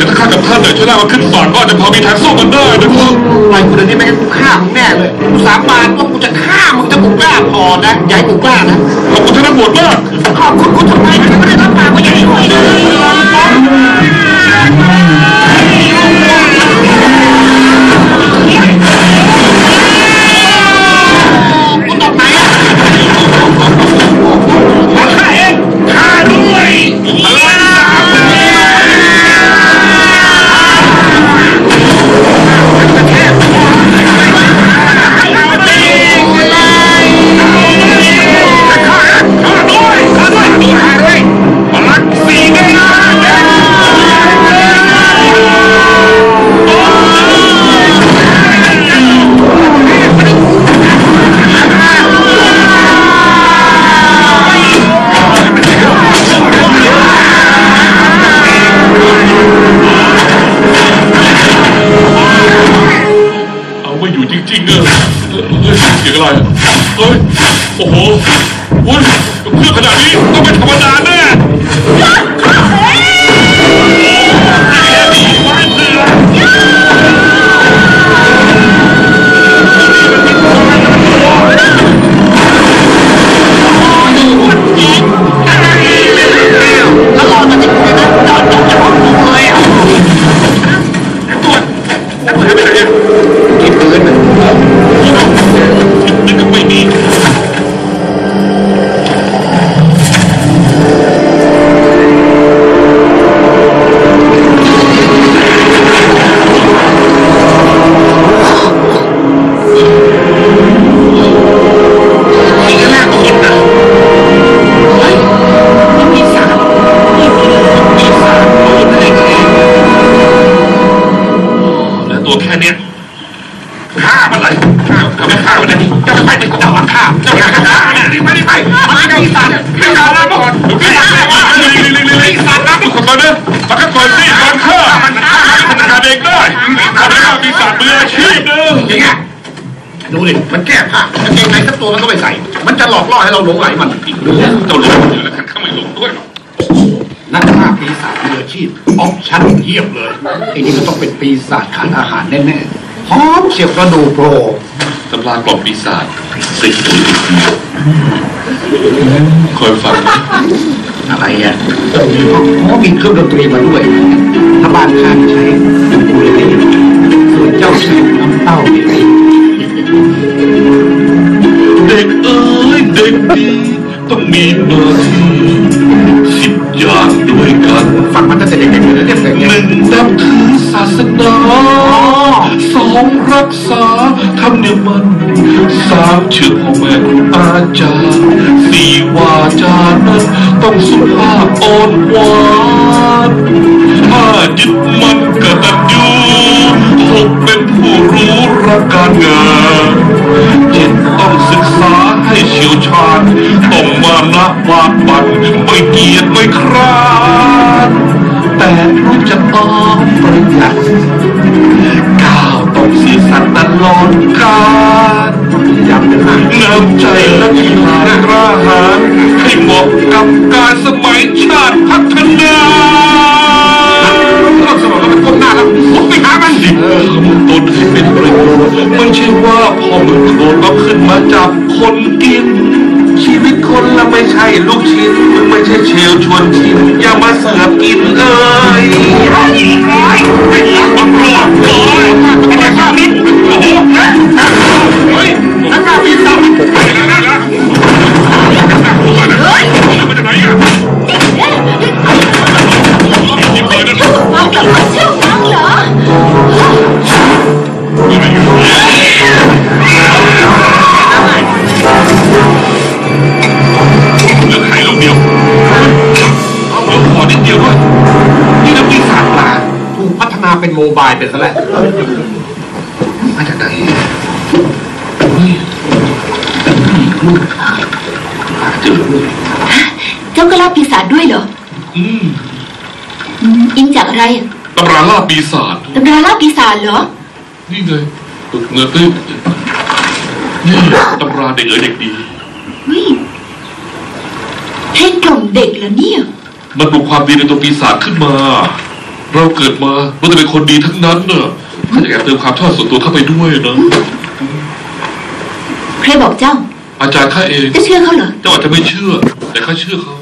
จะได้มาขึ้นศาลก็อาจจะพอมีทางสู้กันได้นะครับปล่อยกูเดี๋ยวนี้ไม่งั้นกูฆ่ามึงแน่เลยกูสาบานว่ากูจะฆ่ามึงถ้ากูกล้าพอนะอย่าให้กูกล้านะขอบคุณท่านตำรวจมากขอบคุณกูทำไมกูไม่ได้รับปากว่าอย่าให้กูเลยารนะขอโทษนะมาขัดก่อนสิก่อนฆ่ามันจัดการเองได้ขอได้ว่ามีศาสตร์มืออาชีพเนอะอย่างเงี้ยดูดิมันแก้ผ้ากางเกงในสักตัวมันก็ไม่ใส่ มันจะหลอกล่อให้เราหลงไหลมันดูเจ้าเลือดอยู่แล้วขัดข้าไม่ลงด้วยหรอกนักฆ่าปีศาจมืออาชีพออกชั้นเยี่ยมเลยไอ้นี่มันต้องเป็นปีศาจขันอาหารแน่ๆหอมเสียบกระดูกโปรตำรากล่อมปีศาจสิงคอยฟังนะ อะไรอะเขามีเครื่องดนตรีมาด้วย ถ้าบ้านข้างใช้ดูเลยส่วนเจ้าใช้น้ำเต้าเนี่ยเด็กเอ้ยเด็กดีต้องมีหน้าที่สิบอย่างด้วยกันฟังมันตั้งแต่เด็กๆเลยเรียกเพลงหเนี่ยนึ่งนับถือศาสนาสองรักษาธรรมเนียมมันสามเชื่อพ่อแม่ครูอาจารย์สี่วาจานั้น ต้องสุภาพอ่อนหวานห้ายึดมันกตัญญูหกเป็นผู้รู้รักการงานเจ็ดต้องศึกษาให้เชี่ยวชาญต้องมานะวาปันไม่เกียจไม่คร้านแต่รู้จักออมประหยัดก้าวต้องเสียสัตย์ตลอดกาล น้ำใจและกีฬากล้าหาญให้เหมาะกับการสมัยชาติพัฒนาเราสมองเราเป็นก้มหน้าแล้วผมไปหามันสิบทำตนให้เป็นประโยชน์ไม่ใช่ว่าพอมึงโกรธก็ขึ้นมาจับคนกิน ชีวิตคนละไม่ใช่ลูกชิ้นมึงไม่ใช่เชลชวนชิมอย่ามาเสือกกินเอ้ยมันรอดเลย เป็นโมบายไปซะแล้วมาจากไหนเฮ้ยลูกหาเจอลูกเจ้าก็ล่าปีศาจด้วยเหรออืมอืมอิงจากอะไรอะตำราล่าปีศาจตำราล่าปีศาจเหรอ นี่ไงตึกเนื้อตื้นนี่ตำราเด็กเอ๋ยเด็กดีเฮ้ยให้กล่อมเด็กเหรอเนี่ย มันปลุกความดีในตัวปีศาจขึ้นมา เราเกิดมาเราจะเป็นคนดีทั้งนั้นเนอะข้าจะแอบเติมความชอบส่วนตัวเข้าไปด้วยนะใครบอกเจ้า อาจารย์ข้าเอง จะเชื่อเขาเหรอ เจ้าอาจจะไม่เชื่อ แต่ข้าเชื่อเขา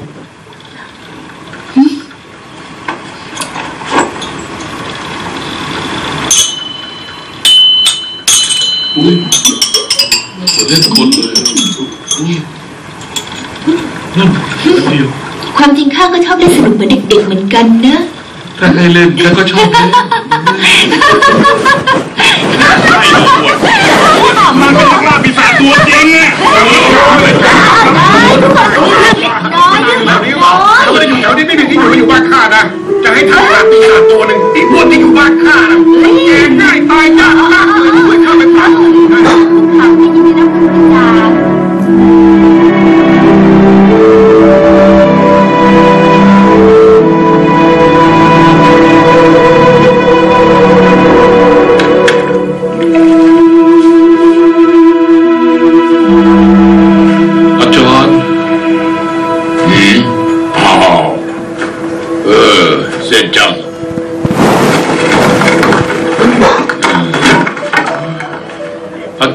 อุ้ยเหมือนเล่นคนเลยอะอุ้ยนั่นแป๊บเดียวความจริงข้าก็ชอบเล่นสนุกเหมือนเด็กๆเหมือนกันนะ ถ้าให้เล่นข้าก็ชอบเล่นมันเป็นนักล่าปีศาจตัวจริงเนี่ยน้อยดึงแถวนี้วะเราไม่ได้อยู่แถวนี้ไม่มีที่อยู่อยู่บ้านข้านะ จะให้ทำล่าปีศาจตัวหนึ่งอีกพวกที่อยู่บ้านข้านะมันแก่ง่ายตายยากมากเลยช่วยข้าไปปราบถามที่ยิ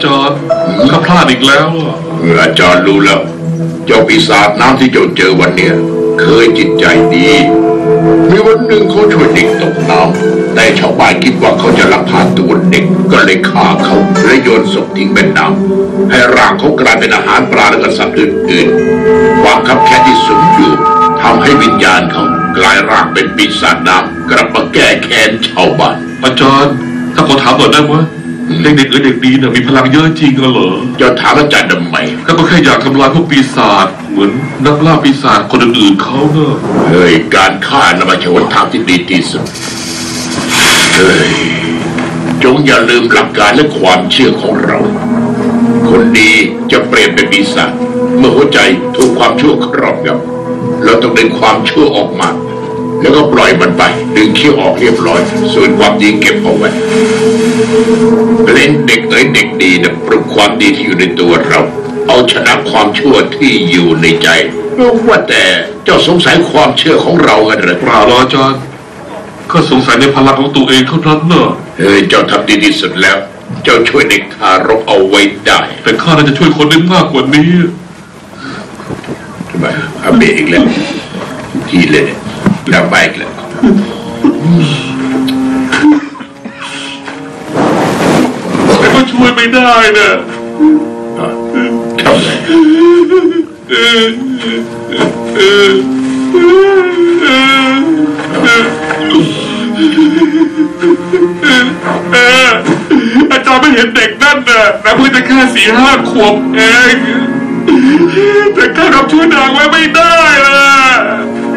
จารย์ข้าพลาดอีกแล้วอะเมื่ออาจารย์รู้แล้ว เจ้าปีศาจน้ำที่เจ้าเจอวันเนี้ยเคยจิตใจดี มีวันหนึ่งเขาช่วยเด็กตกน้ำแต่ชาวบ้านคิดว่าเขาจะลักพาตัวเด็กก็เลยฆ่าเขาและโยนศพทิ้งแม่น้ำให้ร่างเขากลายเป็นอาหารปลาและก็สัตว์อื่นๆความคับแค้นที่สุมอยู่ทำให้วิญญาณเขากลายร่างเป็นปีศาจน้ำกลับมาแก้แค้นชาวบ้านอาจารย์ถ้าขอถามหน่อยได้ไหม เด็กๆเออเด็กดีเนี่ยมีพลังเยอะจริงเหรอเจ้าถามอาจารย์ทำไมข้าก็แค่อยากทำลายพวกปีศาจเหมือนนักล่าปีศาจคนอื่นๆเขาเนอะเฮ้ยการฆ่านะมาใช่หนทางที่ดีที่สุดเฮ้ยจงอย่าลืมหลักการและความเชื่อของเรา คนดีจะเปลี่ยนเป็นปีศาจเมื่อหัวใจถูกความชั่วครอบงำเราต้องดึงความชั่วออกมา แล้วก็ปล่อยมันไป ดึงเขี้ยวออกเรียบร้อย ส่วนความดีเก็บเอาไว้เล่นเด็กเอ้ยเด็กดีนะปลุกความดีที่อยู่ในตัวเรา เอาชนะความชั่วที่อยู่ในใจว่าแต่เจ้าสงสัยความเชื่อของเรากันหรือเปล่าหรอกอาจารย์ข้าสงสัยในพลังของตัวเองเท่านั้นเนอะเฮ้ยเจ้าทำดีที่สุดแล้ว เจ้าช่วยเด็กทารกเอาไว้ได้ แต่ข้าน่าจะช่วยคนได้มากกว่านี้ทำไมอาเบะอีกแล้ว ทีเลย เนี่ยแล้วไปอีกแล้วแต่ก็ช่วยไม่ได้นะอะทำไงเออเออเอออาจารย์ไม่เห็นเด็กนั่นน่ะแต่เพิ่งจะแค่สี่ห้าขวบเอง แต่ข้ากับช่วยนางไว้ไม่ได้ล่ะ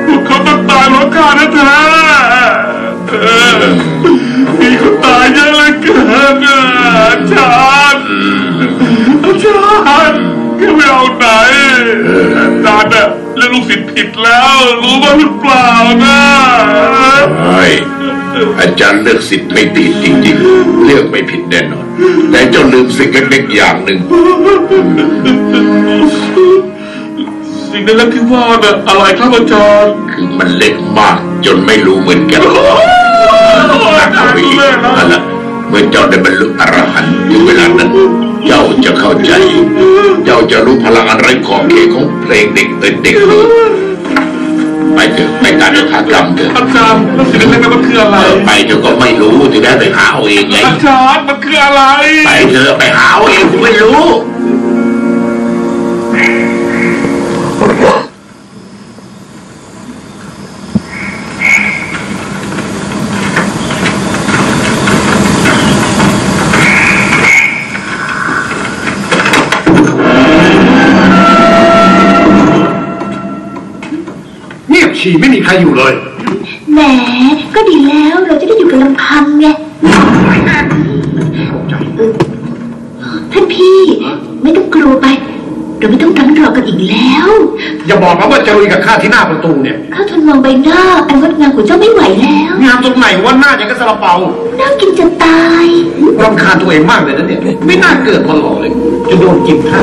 พวกเขาต้องตายเพราะข้านะแท้เออมีคนตายเยอะเหลือเกินอะอาจารย์อาจารย์แค่ไม่เอาไหนอาจารย์อะเรื่องลูกศิษย์ผิดแล้ว รู้บ้างหรือเปล่านะเฮ้ยอาจารย์เลือกสิทธิ์ไม่ติดจริงๆ เลือกไม่ผิดแน่นอน แต่เจ้าลืมสิ่งเล็กๆอย่างหนึ่ง สิ่งนั้นที่ว่าน่ะอะไรครับอาจารย์คือมันเล็กมากจนไม่รู้เหมือนกันหนักเข้าไปอีกนั่นแหละเมื่อเจ้าได้บรรลุอรหันต์ถึงเวลานั้นเจ้าจะเข้าใจ เจ้าจะรู้พลังอันไร้ขอบเขตของเพลงเด็กเอ่ยเด็กเลยไปเถอะไปการยถากรรมเถอะอาจารย์แล้วสิ่งนั้นมันคืออะไรเออไปเถอะก็ไม่รู้ถึงได้ไปหาเอาเองไงอาจารย์มันคืออะไร ไปเถอะไปหาเอาเองกูไม่รู้ ฉี่ไม่มีใครอยู่เลย แหม ก็ดีแล้วเราจะได้อยู่กันลำพังไงท่านพี่ ไม่ต้องกลัวไป เราไม่ต้องรั้งรอกันอีกแล้ว อย่าบอกนะว่าจะลุยกับข้าที่หน้าประตูเนี่ย ข้าทนมองใบหน้า อันงดงามของเจ้าไม่ไหวแล้ว งามตรงไหนว่าหน้าอย่างกับซาลาเปา น่ากินจะตายรำคาญตัวเองมากเลยนะเนี่ย ไม่น่าเกิดมาหล่อเลย จะโดนกินท่า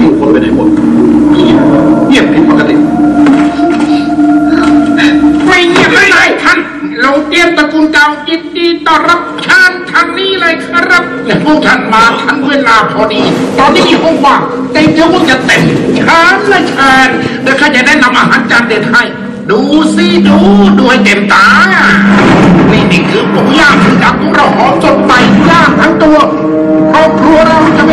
ผู้คนไปไหนหมด แต่พวกท่านมาทันเวลาพอดี ตอนนี้มีห้องว่างเต่เดี๋ยวมันจะเต็มชานและชานเดี๋ยวข้าจะได้นำอาหารจานเด็ดให้ ดูสิดูดูให้เต็มตา นี่นี่คือหมูย่างที่ดับของเราหอมจนไปย่างทั้งตัวครอบครัวเราจะ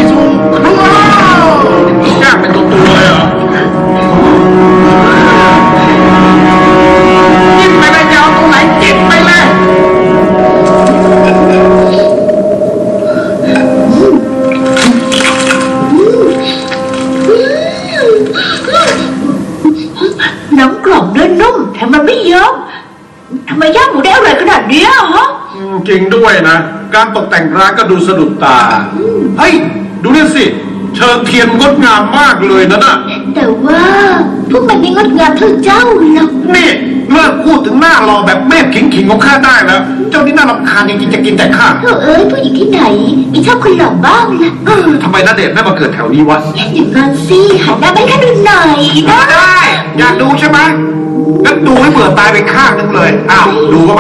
ตกแต่งร้านก็ดูสะดุดตา เฮ้ย ดูนี่สิ เชิงเทียนงดงามมากเลยนะน่ะ แต่ว่าพวกมันไม่งดงามเท่าเจ้าหรอกนี่เลิกพูดถึงหน้ารอแบบแม่ขิงขิงๆของข้าได้แล้ว เจ้านี่น่ารำคาญจริงๆจะกินแต่ข้าเธอเอ้ยผู้หญิงที่ไหนมีชอบคนหล่อบ้างล่ะเออทำไมนาเดชน์ไม่มาเกิดแถวนี้วะอย่างนั้นสิหันหน้าไปข้าดูหน่อยนะ ได้ อยากดูใช่ไหมงั้นดูให้เบื่อตายไปข้างนึงเลย อ้าว ดูว่า